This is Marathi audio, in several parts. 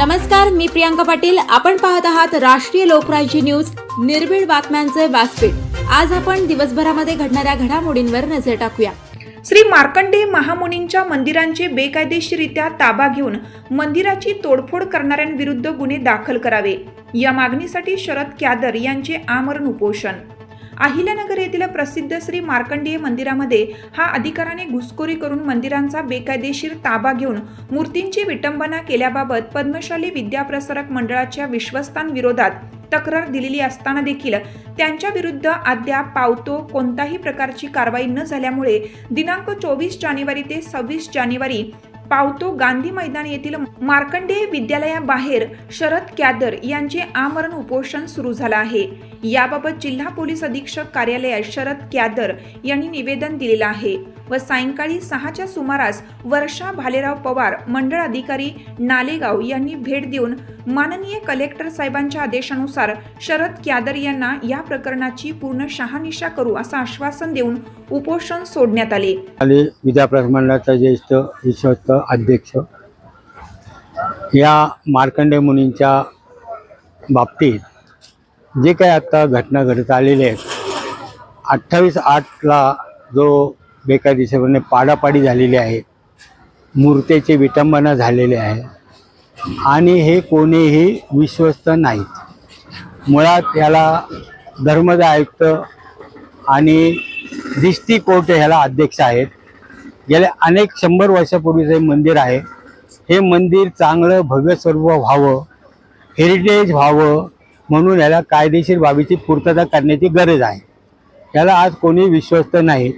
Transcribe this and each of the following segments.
नमस्कार मी प्रियांका पाटील. आपण पाहत आहात राष्ट्रीय लोकराज्य न्यूज. निर्भीड बातम्यांचे व्यासपीठ. आज आपण दिवसभरामध्ये घडणाऱ्या घडामोडींवर नजर टाकूया. श्री मार्कंडे महामुनींच्या मंदिरांचे बेकायदेशीरित्या ताबा घेऊन मंदिराची तोडफोड करणाऱ्यांविरुद्ध गुन्हे दाखल करावे. या मागणीसाठी शरद क्यादर यांचे आमरण उपोषण. अहिल्यानगर येथील प्रसिद्ध श्री मार्कंडेय मंदिरामध्ये हा अधिकाराने घुसखोरी करून मंदिरांचा बेकायदेशीर ताबा घेऊन मूर्तींची विटंबना केल्याबाबत पद्मशाली विद्याप्रसारक मंडळाच्या विश्वस्तांविरोधात तक्रार दिलेली असताना देखील त्यांच्या विरुद्ध अद्याप पावतो कोणताही प्रकारची कारवाई न झाल्यामुळे दिनांक चोवीस जानेवारी ते सव्वीस जानेवारी पावतो गांधी मैदान येथील मार्कंडेय विद्यालयाबाहेर शरद क्यादर यांचे आमरण उपोषण सुरू झालं आहे. याबाबत जिल्हा पोलीस अधीक्षक कार्यालयात शरद क्यादर यांनी निवेदन दिलेलं आहे. व सायंकाळी सहाच्या सुमारास वर्षा भालेराव पवार मंडळ अधिकारी नालेगाव यांनी भेट देऊन माननीय कलेक्टर साहेबांच्या आदेशानुसार शरद क्यादर यांना या प्रकरणाची पूर्ण शहानिशा करू असं आश्वासन देऊन उपोषण सोडण्यात आले. आणि विद्याप्रसार मंडळाचा ज्येष्ठ विश्वस्त अध्यक्ष. या मार्कंडे मुनींच्या बाबतीत जे काही आत्ता घटना घडत आलेल्या आहेत अठ्ठावीस आठला जो बेकायदेशीरपणे पाडापाडी झालेली आहे. मूर्तीचे विटंबना झालेले आहे. आणि हे कोणीही विश्वस्त नाहीत. मुळात याला धर्मदाय आयुक्त आणि दिस्ती कोर्ट ह्याला अध्यक्ष आहेत. गेल्या अनेक शंभर वर्षापूर्वीचं हे मंदिर आहे हे मंदिर चांगलं भव्य स्वरूप व्हावं हेरिटेज व्हावं म्हणून याला कायदेशीर बाबीची पूर्तता करण्याची गरज आहे. याला आज कोणी विश्वस्त नाही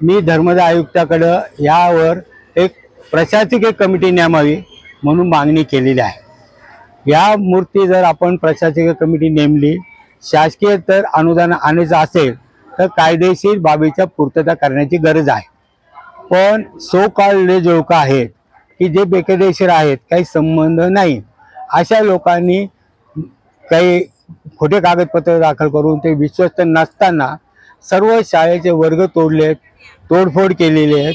मी धर्मदा आयुक्ताकडं यावर एक प्रशासकीय कमिटी नेमावी म्हणून मागणी केलेली आहे. या मूर्ती जर आपण प्रशासकीय कमिटी नेमली शासकीय तर अनुदान आणायचं असेल तर कायदेशीर बाबीच्या पूर्तता करण्याची गरज आहे. पण सो काळले जे लोक आहेत की जे बेकायदेशीर आहेत काही संबंध नाही. अशा लोकांनी काही खोटे कागदपत्र दाखल करून ते विश्वस्त नसताना सर्व शाळेचे वर्ग तोडलेत तोडफोड केलेले आहेत.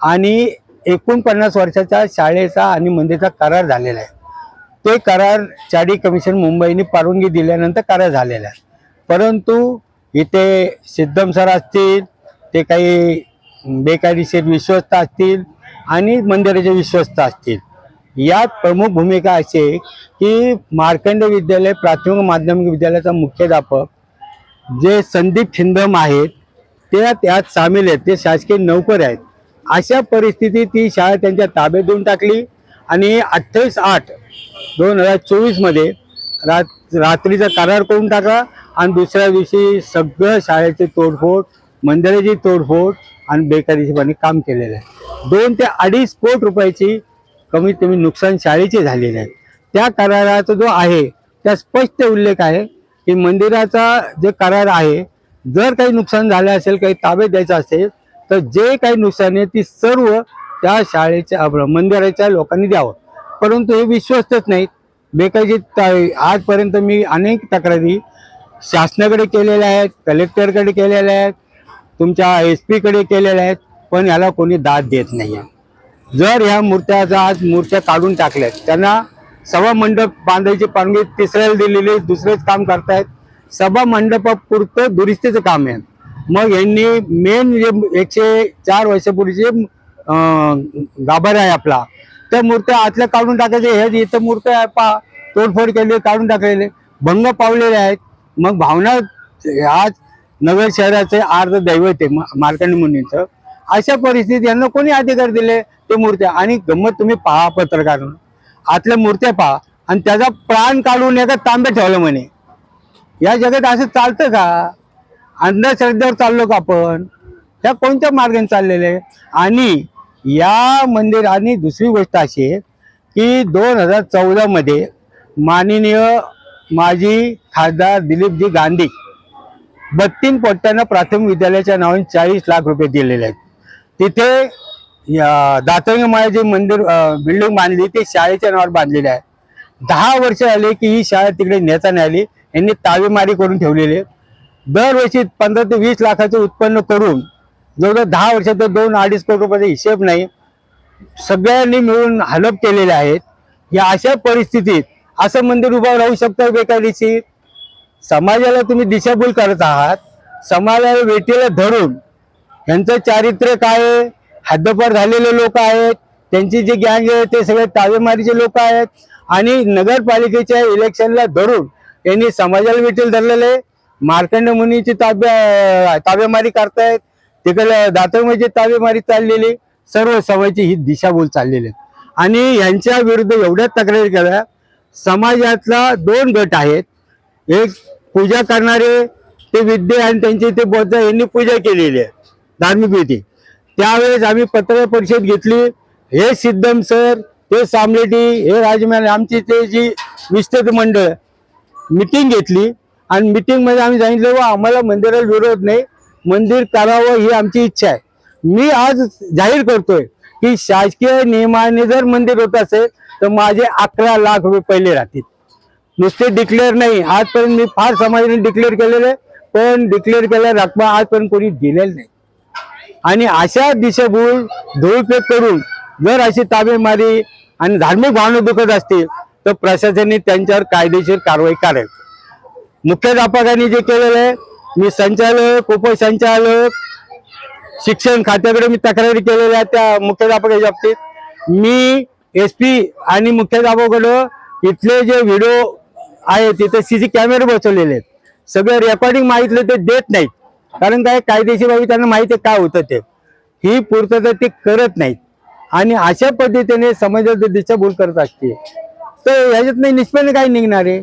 आणि एकोणपन्नास वर्षाचा शाळेचा आणि मंदिरचा करार झालेला आहे. ते करार चाडी कमिशन मुंबईने परवानगी दिल्यानंतर करार झालेला आहे. परंतु इथे सिद्धम सर असतील ते काही बेकायदेशीर विश्वस्त असतील आणि मंदिराचे विश्वस्त असतील. यात प्रमुख भूमिका अशी आहे की मार्कंड विद्यालय प्राथमिक माध्यमिक विद्यालयाचा मुख्याध्यापक जे संदीप छिंदम आहेत ते त्यात सामील आहेत ते शासकीय नोकर आहेत. अशा परिस्थितीत ती शाळा त्यांच्या ताब्यात देऊन टाकली आणि अठ्ठावीस आठ दोन हजार चोवीसमध्ये रात रात्रीचा करार करून टाकला आणि दुसऱ्या दिवशी सगळं शाळेची तोडफोड मंदिराची तोडफोड आणि बेकायदेशीरपणे काम केलेलं आहे. दोन ते अडीच कोट रुपयाची कमीत कमी नुकसान शाळेचे झालेले आहे त्या कराराचा जो आहे त्या स्पष्ट उल्लेख आहे की मंदिराचा जे करार आहे जर काही नुकसान झालं असेल काही ताब्यात द्यायचं असेल तर जे काही नुकसान आहे ती सर्व त्या शाळेच्या मंदिराच्या लोकांनी द्यावं. परंतु हे विश्वस्तच नाहीत बेकायदेशीर आजपर्यंत मी अनेक तक्रारी शासनाकडे केलेल्या आहेत कलेक्टरकडे केलेल्या आहेत तुमच्या एस पीकडे केलेल्या आहेत पण याला कोणी दाद देत नाही आहे जर ह्या मूर्त्याचा आज मूर्त्या काढून टाकल्यात त्यांना सभा मंडप बांधायची परवानगी तिसऱ्याला दिलेली दुसरेच काम करतायत. सभा मंडपापुरतं दुरुस्तीचं काम आहे. मग यांनी मेन जे एकशे चार वर्षापूर्वीचे गाभारा आहे आपला. त्या मूर्त्या आतल्या काढून टाकायचे हे इथं मूर्त्या आहे पा तोडफोड केली काढून टाकलेले. भंग पावलेले आहेत. मग भावना आज नगर शहराचे अर्ध दैवत आहे मा- मार्कंड मुनींचं. अशा परिस्थितीत यांना कोणी अधिकार दिले ते मूर्त्या? आणि गंमत तुम्ही पहा पत्रकार आतल्या मूर्त्या पहा. आणि त्याचा प्राण काढून एका तांब्यात ठेवलं म्हणे. या जगात असं चालतं का? अंधश्रद्धेवर चाललो का आपण? ह्या कोणत्या मार्गाने चाललेले? आहे? आणि या मंदिर आणि दुसरी गोष्ट अशी आहे की दोन हजार चौदामध्ये माननीय माजी खासदार दिलीपजी गांधी बत्तीन पोट्ट्यांना प्राथमिक विद्यालयाच्या नावाने चाळीस लाख रुपये दिलेले आहेत. तिथे या माया जे मंदिर बिल्डिंग बांधली ते शाळेच्या नावावर बांधलेले आहे. दहा वर्ष झाले की ही शाळा तिकडे नेता नाही आली यांनी तावेमारी करून ठेवलेली दरवर्षी पंधरा ते वीस लाखाचं उत्पन्न करून जवळजवळ दहा वर्षात दोन अडीच कोटी रुपयाचा हिशेब नाही सगळ्यांनी मिळून हलप केलेले आहेत. या अशा परिस्थितीत असं मंदिर उभं राहू शकतं बेकायदेशीर? समाजाला तुम्ही दिशाभूल करत आहात. समाजाला वेटीला धरून यांचं चारित्र्य काय आहे? हद्दपार झालेले लोक आहेत त्यांची जी गँग आहे ते सगळे ताबेमारीचे लोक आहेत. आणि नगरपालिकेच्या इलेक्शनला धरून यांनी समाजाला विठील धरलेले आहे. मार्कंड मुनीची ताब्या ताबेमारी करतायत. तिकडे दातवमाची ताबेमारी चाललेली सर्व सवयची ही दिशाभूल चाललेली आहे. आणि यांच्या विरुद्ध एवढ्या तक्रारी केल्या समाजातला दोन गट आहेत. एक पूजा करणारे ते विद्या आणि त्यांची ते बौद्ध यांनी पूजा केलेली आहे. धार्मिक विधी त्यावेळेस आम्ही पत्रकार परिषद घेतली. हे सिद्धम सर ते सामलेटी हे राजमान आमची ते जी विस्तृत मंडळ मिटिंग घेतली. आणि मिटिंगमध्ये आम्ही सांगितलं व आम्हाला मंदिराला विरोध नाही. मंदिर करावं ही आमची इच्छा आहे. मी आज जाहीर करतोय की शासकीय नियमाने जर मंदिर होत असेल तर माझे अकरा लाख रुपये पहिले राहतील. नुसते डिक्लेअर नाही. आजपर्यंत मी फार समाजाने डिक्लेअर केलेले पण डिक्लेअर केल्या रकमा आजपर्यंत कोणी दिलेली नाही. आणि अशा दिशाभूल धुळफेक करून जर अशी ताबेमारी आणि धार्मिक भावना दुखत असतील तर प्रशासनाने त्यांच्यावर कायदेशीर कारवाई करावी मुख्याध्यापकांनी जे केलेलं आहे मी संचालक उपसंचालक शिक्षण खात्याकडे मी तक्रारी केलेल्या आहेत त्या मुख्याध्यापकाच्या बाबतीत. मी एस पी आणि मुख्याध्यापकाकडं इथले जे व्हिडिओ आहेत तिथे सी कॅमेरे बसवलेले आहेत. सगळं रेकॉर्डिंग माहितलं ते देत नाहीत. कारण काय कायदेशीर बाबी त्यांना माहिती आहे काय होतं ते. ही पूर्तता ते करत नाहीत. आणि अशा पद्धतीने समाजात दिशाभूल करत असते तर ह्याच्यात नाही निष्पन्न काय निघणार आहे?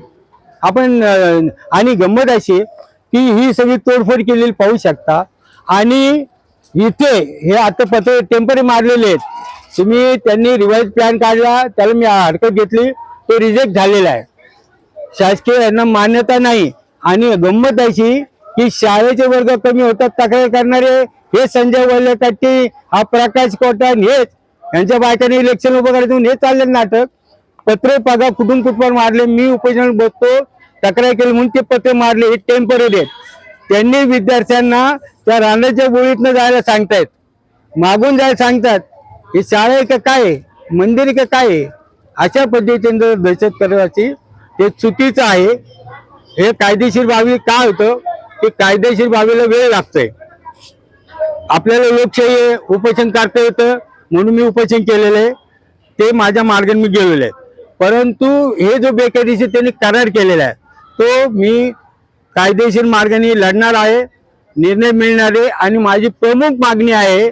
आपण आणि गंमत अशी की ही सगळी तोडफोड केलेली पाहू शकता. आणि इथे हे आता पत्र टेम्परे मारलेले आहेत. तुम्ही त्यांनी रिवाईज प्लॅन काढला त्याला मी हरकत घेतली तो रिजेक्ट झालेला आहे. शासकीय यांना मान्यता नाही. आणि गंमत अशी की शाळेचे वर्ग कमी होतात तक्रार करणारे हे संजय वल्लकट्टी हा प्रकाश कोटन हेच. यांच्या बायकाने इलेक्शन उभं करायचं हे चालले नाटक. पत्रे पगा कुठून कुठून मारले मी उपोषण बसतो तक्रार केली म्हणून ते पत्रे मारले हे टेंपररी आहेत. त्यांनी विद्यार्थ्यांना त्या रानाच्या गोळीतनं जायला सांगतायत. मागून जायला सांगतात हे शाळा आहे का काय आहे? मंदिर का काय आहे? अशा पद्धतीने जर दहशत करायची ते चुकीचं आहे. हे कायदेशीर बाबी काय होतं? की कायदेशीर बाबीला वेळ लागतोय. आपल्याला लोकशाही उपोषण करता येतं म्हणून मी उपोषण केलेलं आहे. ते माझ्या मार्गाने मी गेलेले आहे. परंतु हे जो बेकायदेशीर त्यांनी करार केलेला आहे तो मी कायदेशीर मार्गाने लढणार आहे निर्णय मिळणार आहे आणि माझी प्रमुख मागणी आहे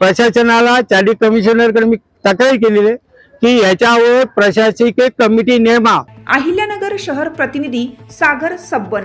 प्रशासनाला चार्डी कमिशनरकडे मी तक्रार केलेली आहे की याच्यावर प्रशासकीय कमिटी नेमा. अहिल्यानगर शहर प्रतिनिधी सागर सब्बन.